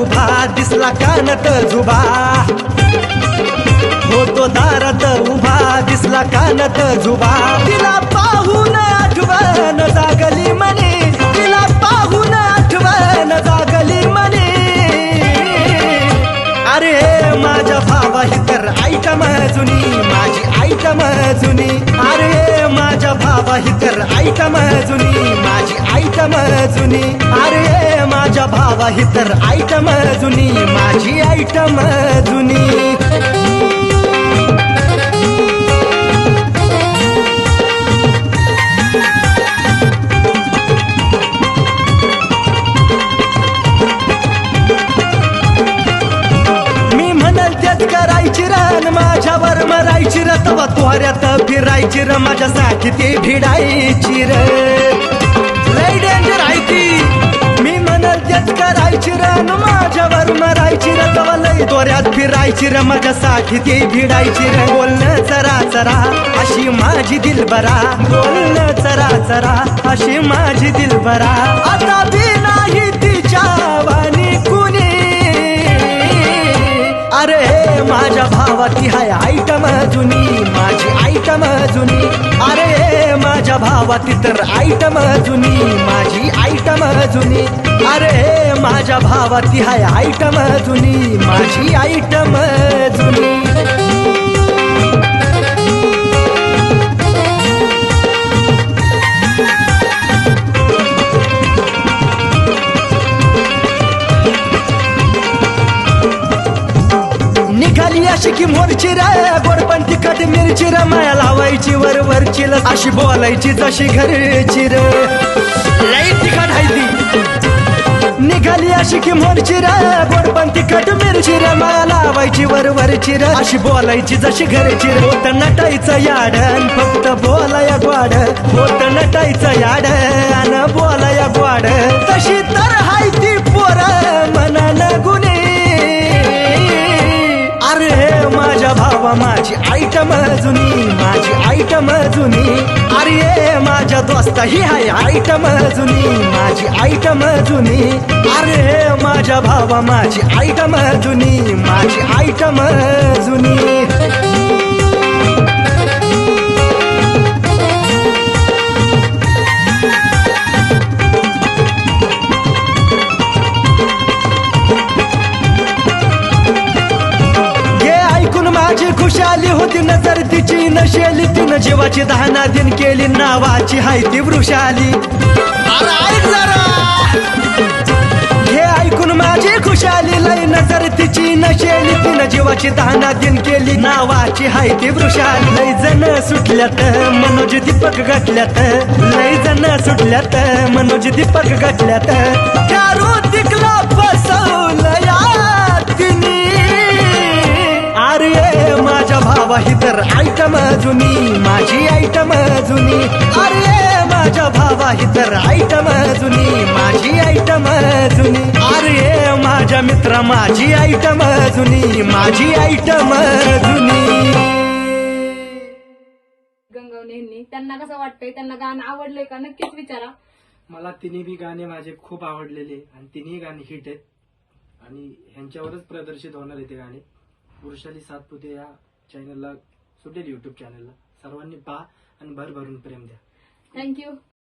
उभा दिसला कानत जुबा. होतो दारात उभा दिसला कानत जुबा. तर आयटम जुनी माझी आयटम जुनी अरे माझ्या भावा ही तर आयटम जुनी माझी आयटम जुनी तवा तोऱ्यात फिरायची र माझ्यासाठी ते भिडायची र. लय डेंजर आहे ती. मी म्हणत त्यात करायची र माझ्यावर मरायची र. तवा लय तोऱ्यात फिरायची र माझ्यासाठी ते भिडायची र. बोलणं चरा चरा अशी माझी दिलबरा बोलणं चरा चरा अशी माझी दिलबरा आता माझ्या भावाची हाय आयटम जुनी माझी आयटम जुनी. अरे माझ्या भावाची तर आयटम जुनी माझी आयटम जुनी. अरे माझ्या भावाची हाय आयटम जुनी माझी आयटम अशी की मोरची राय गोड पण तिखट मिरची र माया लावायची वर वरची ल अशी बोलायची जशी घरची रे. लई तिखट आहे ती. निघाली अशी की मोरची र गोड पण तिखट मिरची र माया लावायची वर वरची र. अशी बोलायची जशी घरची रे. होत नटायचं याड फक्त बोलाया ग्वाड होत नटायचं याड आणि बोलाया ग्वाड माझी आयटम जुनी माझी आयटम जुनी. अरे माझ्या दोस्ता ही आहे आयटम जुनी माझी आयटम जुनी. अरे माझ्या भावा माझी आयटम जुनी माझी आयटम जुनी. जीवाची दहना दिन केली नावाची हाय ती वृषाली. हे ऐकून माझी खुशाली लय नजर तिची नशेली तिनं जीवाची दहना दिन केली नावाची हाय ती वृषाली लय जण सुटल्यात मनोज दीपक घटल्यात लय जण सुटल्यात मनोज दीपक घटल्यात माझ्या भावा ही तर आयटम जुनी माझी आयटम जुनी. अरे माझ्या भावा ही तर आयटम जुनी माझी आयटम जुनी. अरे माझ्या मित्र माझी आयटम जुनी माझी आयटम जुनी. गंगवणे त्यांना कसं वाटतंय? त्यांना गाणं आवडलंय का? नक्कीच विचारा. मला तिन्ही बी गाणे माझे खूप आवडलेले आणि तिन्ही गाणी हिट आहेत. आणि ह्यांच्यावरच प्रदर्शित होणार आहे ते गाणे. वृषाली सातपुते या चॅनलला सुटेल युट्यूब चॅनलला सर्वांनी पहा आणि भरभरून प्रेम द्या. थँक्यू